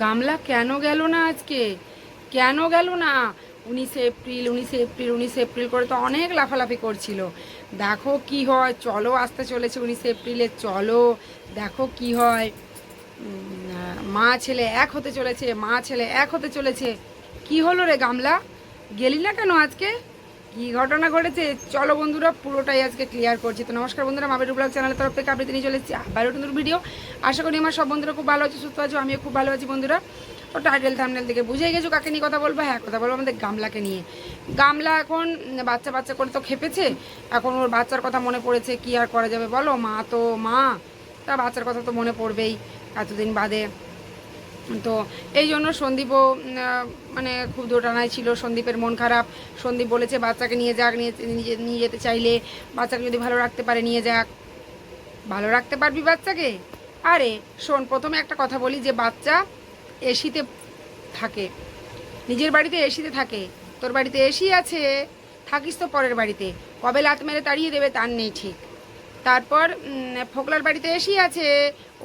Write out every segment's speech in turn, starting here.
গামলা কেন গেল না আজকে? কেন গেল না? উনিশে এপ্রিল উনিশে এপ্রিল উনিশে এপ্রিল করে তো অনেক লাফালাফি করছিল। দেখো কি হয়, চলো আসতে চলেছে উনিশে এপ্রিলে, চলো, দেখো কি হয়। মা ছেলে এক হতে চলেছে, মা ছেলে এক হতে চলেছে। কি হলো রে গামলা? গেলি না কেন আজকে? কি ঘটনা ঘটেছে? চলো বন্ধুরা, পুরোটাই আজকে ক্লিয়ার করছি। তো নমস্কার বন্ধুরা মাবের ব্লগ চ্যানেলের তরফ থেকে আপনি নিয়ে চলে এসেছি আবারও নতুন ভিডিও আশা করি আমার সব বন্ধুরা খুব ভালো আছে, সুস্থ আছো, আমিও খুব ভালো আছি বন্ধুরা। তো টাইটেল থামনেল থেকে বুঝে গেছো কাকে নিয়ে কথা বলব? হ্যাঁ কথা বলব আমাদের গামলাকে নিয়ে। গামলা এখন বাচ্চা বাচ্চা করে তো খেপেছে। এখন ওর বাচ্চার কথা মনে পড়েছে, কি আর করা যাবে বলো? মা তো মা, তা বাচ্চার কথা তো মনে পড়বেই এতদিন বাদে। তো এই জন্য সন্দীপও মানে খুব দোটানায় ছিল। সন্দীপের মন খারাপ। সন্দীপ বলেছে, বাচ্চাকে নিয়ে যাক, নিয়ে নিয়ে যেতে চাইলে বাচ্চাকে যদি ভালো রাখতে পারে, নিয়ে যাক। ভালো রাখতে পারবি বাচ্চাকে? আরে, শোন, প্রথমে একটা কথা বলি যে বাচ্চা এসিতে থাকে। নিজের বাড়িতে এসিতে থাকে। তোর বাড়িতে এসি আছে? থাকিস তো পরের বাড়িতে। কবে লাত মেরে তাড়িয়ে দেবে তার নেই ঠিক। তারপর ফোকলার বাড়িতে এসি আছে।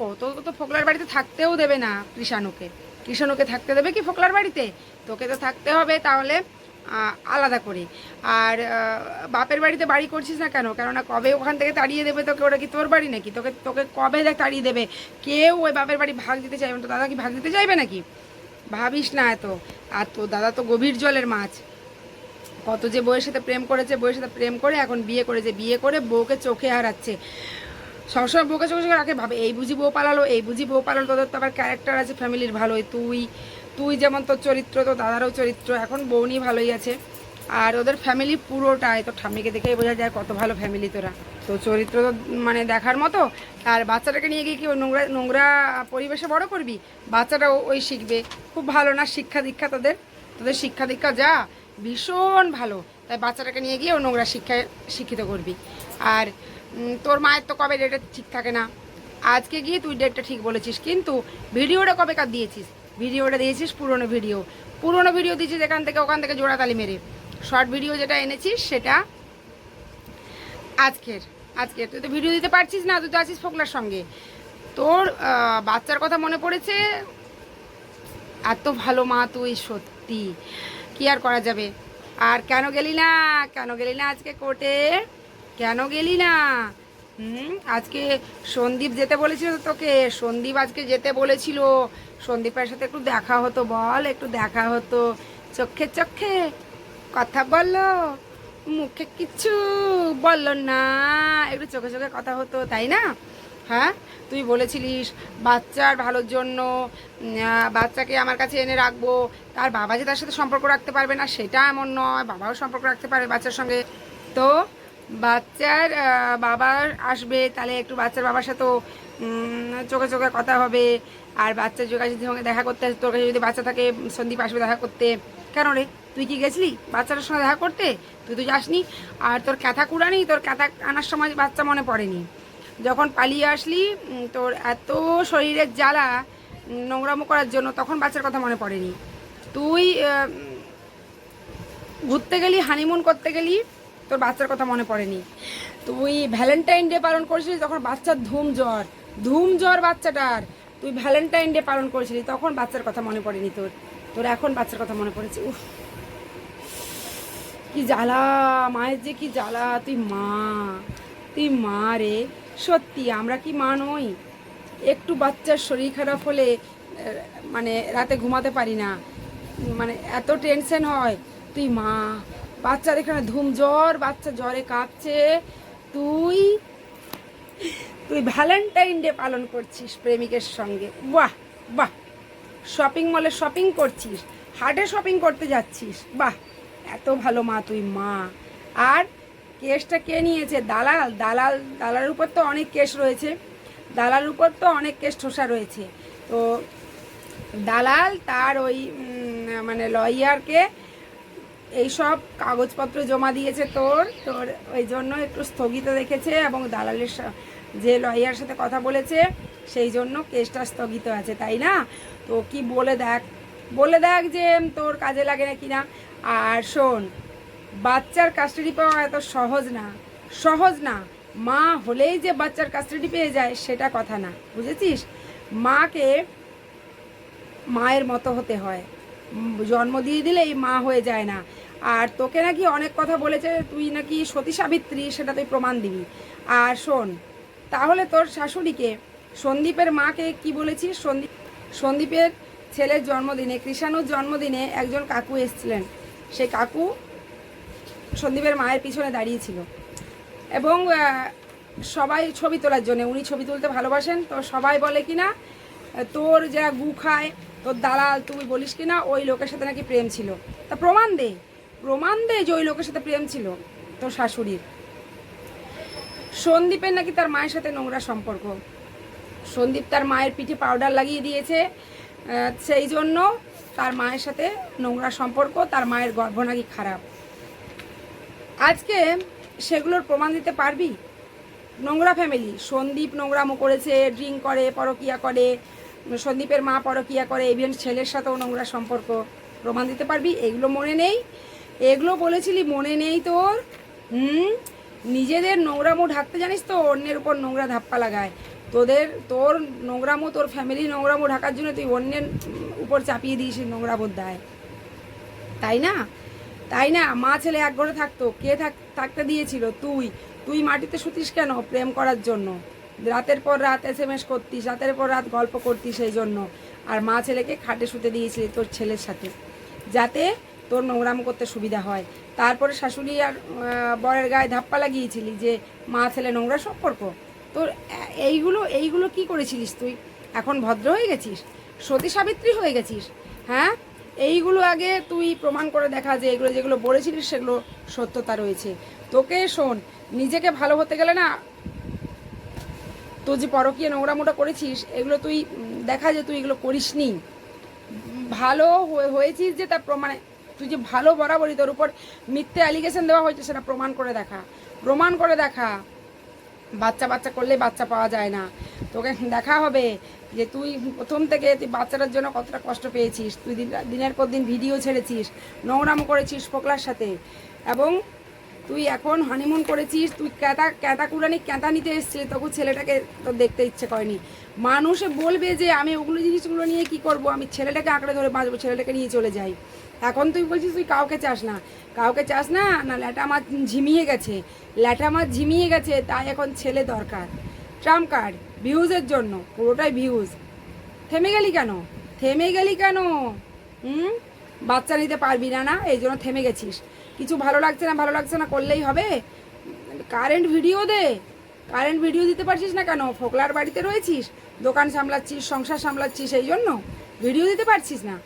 ও তো তো ফোকলার বাড়িতে থাকতেও দেবে না কৃষাণুকে। কৃষাণুকে থাকতে দেবে কি ফোকলার বাড়িতে? তোকে তো থাকতে হবে তাহলে আলাদা করে। আর বাপের বাড়িতে বাড়ি করছিস না কেন? কেননা কবে ওখান থেকে তাড়িয়ে দেবে তোকে? ওটা কি তোর বাড়ি নাকি? তোকে তোকে কবে দেখ তাড়িয়ে দেবে? কেউ ওই বাপের বাড়ি ভাগ দিতে চাইবে না। তো দাদা কি ভাগ দিতে চাইবে নাকি? ভাবিস না এত। আর তোর দাদা তো গভীর জলের মাছ। কত যে বউয়ের সাথে প্রেম করেছে, বউয়ের সাথে প্রেম করে এখন বিয়ে করেছে, বিয়ে করে বউকে চোখে হারাচ্ছে। সবসময় বউকে চোখে চোখে রাখে, ভাবে এই বুঝি বউ পালালো, এই বুঝি বউ পালালো, তোদের তো আবার ক্যারেক্টার আছে ফ্যামিলির ভালোই, তুই তুই যেমন তোর চরিত্র তো দাদারও চরিত্র, এখন বউ নিয়ে ভালোই আছে। আর ওদের ফ্যামিলি পুরোটাই তো ঠাম্মিকে দেখেই বোঝা যায় কত ভালো ফ্যামিলি তোরা। তো চরিত্র তো মানে দেখার মতো, আর বাচ্চাটাকে নিয়ে গিয়ে কি নোংরা নোংরা পরিবেশে বড় করবি? বাচ্চাটাও ওই শিখবে। খুব ভালো না শিক্ষা দীক্ষা তোদের? তোদের শিক্ষা দীক্ষা যা ভীষণ ভালো। তাই বাচ্চাটাকে নিয়ে গিয়ে ও নোংরা শিক্ষায় শিক্ষিত করবি। আর তোর মায়ের তো কবে ডেটটা ঠিক থাকে না। আজকে গিয়ে তুই ডেটটা ঠিক বলেছিস, কিন্তু ভিডিওটা কবে কার দিয়েছিস? ভিডিওটা দিয়েছিস পুরনো ভিডিও। পুরনো ভিডিও দিয়েছিস এখান থেকে ওখান থেকে জোড়াতালি মেরে। শর্ট ভিডিও যেটা এনেছিস সেটা আজকের আজকে তুই তো ভিডিও দিতে পারছিস না, তুই তো আছিস ফোকলার সঙ্গে। তোর বাচ্চার কথা মনে পড়েছে? এত ভালো মা তুই, সত্যি। কি আর করা যাবে? আর কেন গেলি না? কেন গেলি না আজকে কোর্টে? কেন গেলি না? হুম, আজকে সন্দীপ যেতে বলেছিল তোকে। সন্দীপ আজকে যেতে বলেছিল। সন্দীপের সাথে একটু দেখা হতো বল, একটু দেখা হতো। চোখে চোখে কথা বলল, মুখে কিছু বলল না। একটু চোখে চোখে কথা হতো, তাই না? হ্যাঁ? তুই বলেছিলিস বাচ্চার ভালোর জন্য বাচ্চাকে আমার কাছে এনে রাখব। তার বাবা যে তার সাথে সম্পর্ক রাখতে পারবে না, সেটা এমন নয়। বাবাও সম্পর্ক রাখতে পারবে বাচ্চার সঙ্গে। তো বাচ্চার বাবা আসবে, তাহলে একটু বাচ্চার বাবার সাথেও চোখে চোখে কথা হবে। আর বাচ্চার যোগাযোগ যদি সঙ্গে দেখা করতে তোর কাছে যদি বাচ্চা থাকে, সন্দীপ আসবে দেখা করতে। কেন রে? তুই কি গেছিলি বাচ্চাটার সঙ্গে দেখা করতে? তুই তো যাসনি। আর তোর ক্যাথা কুড়ানি তোর ক্যাথা আনার সময় বাচ্চা মনে পড়েনি। যখন পালিয়ে আসলি তোর এত শরীরের জ্বালা নোংরামো করার জন্য তখন বাচ্চার কথা মনে পড়েনি। তুই ঘুরতে গেলি হানিমুন করতে গেলি, তোর বাচ্চার কথা মনে পড়েনি। তুই ভ্যালেন্টাইন ডে পালন করেছিলি তখন বাচ্চার ধুম জ্বর ধুম জ্বর বাচ্চাটার। তুই ভ্যালেন্টাইন ডে পালন করেছিলি, তখন বাচ্চার কথা মনে পড়েনি তোর। তোর এখন বাচ্চার কথা মনে পড়েছে, উফ। কি জ্বালা, মায়ের যে কি জ্বালা, তুই মা তুই মা রে। সত্যি, আমরা কি মা নই? একটু বাচ্চার শরীর খারাপ হলে মানে রাতে ঘুমাতে পারি না। মানে এত টেনশন হয়। তুই মা বাচ্চার এখানে ধুম জ্বর, বাচ্চা জ্বরে কাঁপছে। তুই তুই ভ্যালেন্টাইন ডে পালন করছিস প্রেমিকের সঙ্গে। বাহ বাহ। শপিং মলে শপিং করছিস। হাটে শপিং করতে যাচ্ছিস। বাহ, এত ভালো মা তুই মা। আর কেসটা কে নিয়েছে? দালাল। দালাল, দালালের উপর তো অনেক কেস রয়েছে। দালালের উপর তো অনেক কেস ঠোসা রয়েছে। তো দালাল তার ওই মানে লয়ারকে এইসব কাগজপত্র জমা দিয়েছে তোর। তোর ওই জন্য একটু স্থগিত রেখেছে এবং দালালের যে লয়ার সাথে কথা বলেছে, সেই জন্য কেসটা স্থগিত আছে, তাই না? তো কি বলে দেখ। বলে দেখ যে তোর কাজে লাগে না। কিনা আর শোন বাচ্চার কাস্টাডি পাওয়া এত সহজ না। সহজ না। মা হলেই যে বাচ্চার কাস্টাডি পেয়ে যায়, সেটা কথা না। বুঝেছিস? মাকে মায়ের মতো হতে হয়। জন্ম দিয়ে দিলেই মা হয়ে যায় না। আর তোকে নাকি অনেক কথা বলেছে, তুই নাকি সতী সাবিত্রী, সেটা তুই প্রমাণ দিবি। আর শোন, তাহলে তোর শাশুড়িকে, সন্দীপের মাকে কি বলেছিস? সন্দীপ, সন্দীপের ছেলের জন্মদিনে, কৃষাণুর জন্মদিনে একজন কাকু এসেছিলেন। সেই কাকু সন্দীপের মায়ের পিছনে দাঁড়িয়েছিল এবং সবাই ছবি তোলার জন্য, উনি ছবি তুলতে ভালোবাসেন, তো সবাই বলে কি না, তোর যারা গু খায়, তোর দালাল, তুই বলিস কি না, ওই লোকের সাথে নাকি প্রেম ছিল। তা প্রমাণ দে প্রমাণ দে যে ওই লোকের সাথে প্রেম ছিল তোর শাশুড়ির। সন্দীপের নাকি তার মায়ের সাথে নোংরা সম্পর্ক। সন্দীপ তার মায়ের পিঠে পাউডার লাগিয়ে দিয়েছে সেই জন্য তার মায়ের সাথে নোংরা সম্পর্ক, তার মায়ের গর্ভ নাকি খারাপ। আজকে সেগুলোর প্রমাণ দিতে পারবি? নোংরা ফ্যামিলি সন্দীপ নোংরামো করেছে ড্রিঙ্ক করে, পরকিয়া করে, সন্দীপের মা পরকিয়া করে ইভেন ছেলের সাথেও নোংরা সম্পর্ক। প্রমাণ দিতে পারবি? এগুলো মনে নেই? এগুলো বলেছিলি, মনে নেই তোর? হুম? নিজেদের নোংরামো ঢাকতে জানিস তো, অন্যের উপর নোংরা ধাপ্পা লাগায়। তোদের, তোর নোংরামো, তোর ফ্যামিলি নোংরামো ঢাকার জন্য তুই অন্যের উপর চাপিয়ে দিয়েছিস নোংরামোর দায় তাই না? তাই না? মা ছেলে এক ঘরে থাকতো। কে থাক- থাকতে দিয়েছিল? তুই। তুই মাটিতে শুতিস কেন প্রেম করার জন্য? রাতের পর রাত এস এম এস করতিস, রাতের পর রাত গল্প করতিস সেই জন্য। আর মা ছেলেকে খাটে শুতে দিয়েছিলি তোর ছেলের সাথে। যাতে তোর নোংরাম করতে সুবিধা হয়। তারপরে শাশুড়ি আর বরের গায়ে ধাপ্পা লাগিয়েছিলি যে মা ছেলে নোংরা সম্পর্ক? তোর এইগুলো এইগুলো কি করেছিলিস তুই? এখন ভদ্র হয়ে গেছিস? সতী সাবিত্রী হয়ে গেছিস? হ্যাঁ? এইগুলো আগে তুই প্রমাণ করে দেখা যে এগুলো যেগুলো বলেছিলিস সেগুলো সত্যতা রয়েছে। তোকে শোন, নিজেকে ভালো হতে গেলে না তো যে পরকীয় নোংরা মোটা করেছিস, এগুলো তুই দেখা যে তুই এগুলো করিসনি। ভালো হয়ে- হয়েছিস যে তার প্রমাণে তুই যে ভালো বরাবরই তোর উপর মিথ্যে অ্যালিগেশন দেওয়া হয়েছে সেটা প্রমাণ করে দেখা। প্রমাণ করে দেখা। বাচ্চা বাচ্চা করলে বাচ্চা পাওয়া যায় না। তোকে দেখা হবে যে তুই প্রথম থেকে তুই বাচ্চাটার জন্য কতটা কষ্ট পেয়েছিস, তুই দিনের পর দিন ভিডিও ছেড়েছিস, নোংরামো করেছিস ফোকলার সাথে। এবং তুই এখন হানিমুন করেছিস, তুই ক্যাতা ক্যাতা কুড়ানি ক্যাতা নিতে এসছিলি, তখন ছেলেটাকে তোর দেখতে ইচ্ছে করেনি। মানুষে বলবে যে আমি ওগুলো জিনিসগুলো নিয়ে কি করব? আমি ছেলেটাকে আঁকড়ে ধরে বাঁচবো ছেলেটাকে নিয়ে চলে যাই। এখন তুই বলছিস তুই কাউকে চাস না। কাউকে চাস না না, ল্যাটা মাছ ঝিমিয়ে গেছে। ল্যাটা মাছ ঝিমিয়ে গেছে, তাই এখন ছেলে দরকার। ট্রাম কার্ড, ভিউজের জন্য, পুরোটাই ভিউজ। থেমে গেলি কেন? থেমে গেলি কেন? হুম? বাচ্চা নিতে পারবি না না? এই জন্য থেমে গেছিস। কিছু ভালো লাগছে না, ভালো লাগছে না, করলেই হবে। কারেন্ট ভিডিও দে। কারেন্ট ভিডিও দিতে পারছিস না কেন? ফোকলার বাড়িতে রয়েছিস? দোকান সামলাচ্ছিস, সংসার সামলাচ্ছিস, এই জন্য ভিডিও দিতে পারছিস না।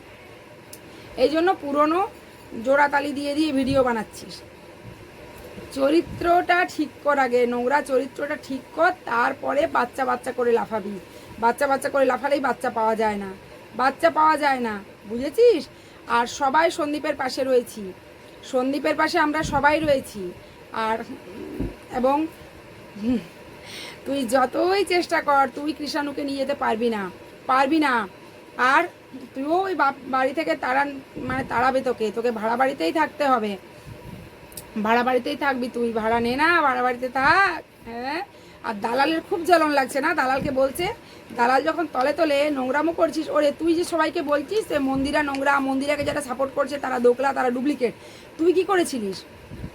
এই জন্য পুরনো জোড়াতালি দিয়ে দিয়ে ভিডিও বানাচ্ছিস। চরিত্রটা ঠিক কর আগে, নোংরা চরিত্রটা ঠিক কর, তারপরে বাচ্চা বাচ্চা করে লাফাবি। বাচ্চা বাচ্চা করে লাফালেই বাচ্চা পাওয়া যায় না। বাচ্চা পাওয়া যায় না, বুঝেছিস? আর সবাই সন্দীপের পাশে রয়েছি। সন্দীপের পাশে আমরা সবাই রয়েছি। আর, এবং তুই যতই চেষ্টা কর, তুই কৃষাণুকে নিয়ে যেতে পারবি না পারবি না। আর তুইও ওই বাড়ি থেকে তাড়ান মানে তাড়াবে তোকে তোকে ভাড়া বাড়িতেই থাকতে হবে। ভাড়া বাড়িতেই থাকবি তুই, ভাড়া নে না, ভাড়া বাড়িতে থাক হ্যাঁ? আর দালালের খুব জ্বলন লাগছে না? দালালকে বলছে, দালাল যখন তলে তলে নোংরামো করছিস, ওরে, তুই যে সবাইকে বলছিস যে মন্দিরা নোংরা, মন্দিরাকে যারা সাপোর্ট করছে, তারা দোকলা, তারা ডুপ্লিকেট তুই কি করেছিলিস?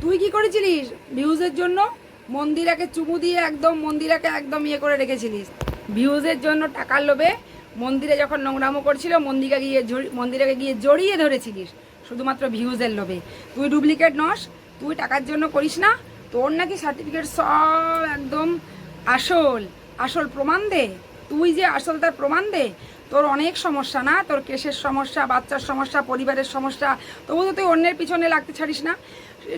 তুই কি করেছিলিস? ভিউজের জন্য মন্দিরাকে চুমু দিয়ে একদম মন্দিরাকে একদম ইয়ে করে রেখেছিলিস। ভিউজের জন্য টাকার লোভে মন্দিরে যখন নোংরামো করছিল মন্দিরে গিয়ে জড়ি- মন্দিরে গিয়ে জড়িয়ে ধরেছিলিস, শুধুমাত্র ভিউজের লোভে। তুই ডুপ্লিকেট নস, তুই টাকার জন্য করিস না, তোর নাকি সার্টিফিকেট সব একদম আসল আসল প্রমাণ দে। তুই যে আসল তার প্রমাণ দে। তোর অনেক সমস্যা না? তোর কেসের সমস্যা, বাচ্চার সমস্যা, পরিবারের সমস্যা, তবু তো তুই অন্যের পিছনে লাগতে ছাড়িস না।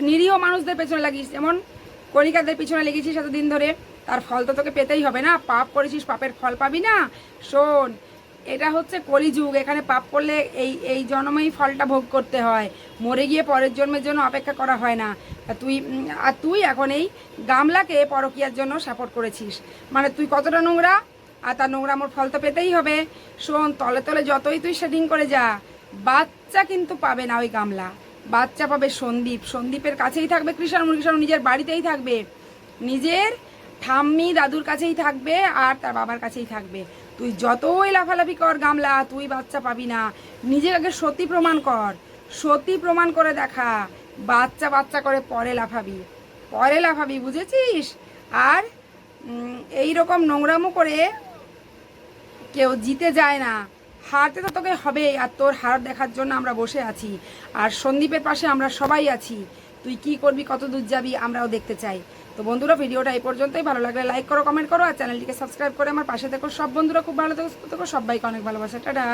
নিরীহ মানুষদের পেছনে লাগিস। যেমন কণিকাদের পিছনে লেগেছিস এতদিন ধরে। তার ফল তো তোকে পেতেই হবে না। পাপ করেছিস, পাপের ফল পাবি না। শোন এটা হচ্ছে কলিযুগ, এখানে পাপ করলে এই এই জন্মেই ফলটা ভোগ করতে হয়। মরে গিয়ে পরের জন্মের জন্য অপেক্ষা করা হয় না। তুই, আর তুই এখন এই গামলাকে পরকিয়ার জন্য সাপোর্ট করেছিস। মানে তুই কতটা নোংরা? আর তার নোংরা আমার ফল তো পেতেই হবে। শোন, তলে তলে যতই তুই সেটিং করে যা, বাচ্চা কিন্তু পাবে না ওই গামলা। বাচ্চা পাবে সন্দীপ। সন্দীপের কাছেই থাকবে কৃষাণু কৃষাণু, নিজের বাড়িতেই থাকবে। নিজের ঠাম্মি দাদুর কাছেই থাকবে আর তার বাবার কাছেই থাকবে। তুই যতই লাফালাফি কর গামলা, তুই বাচ্চা পাবি না। নিজেকে আগে সতী প্রমাণ কর। সতী প্রমাণ করে দেখা, বাচ্চা বাচ্চা করে পরে লাফাবি। পরে লাফাবি, বুঝেছিস? আর এই রকম নোংরামো করে কেউ জিতে যায় না। হারতে তো তোকে হবেই আর তোর হার দেখার জন্য আমরা বসে আছি। আর সন্দীপের পাশে আমরা সবাই আছি। তুই কি করবি কত দূর যাবি, আমরাও দেখতে চাই। তো বন্ধুরা, ভিডিওটা এই পর্যন্তই। ভালো লাগলে লাইক করো কমেন্ট করো, আর চ্যানেলটিকে সাবস্ক্রাইব করে আমার পাশে দেখো সব বন্ধুরা খুব ভালো থেকো, সবাইকে অনেক ভালোবাসা। টাটা।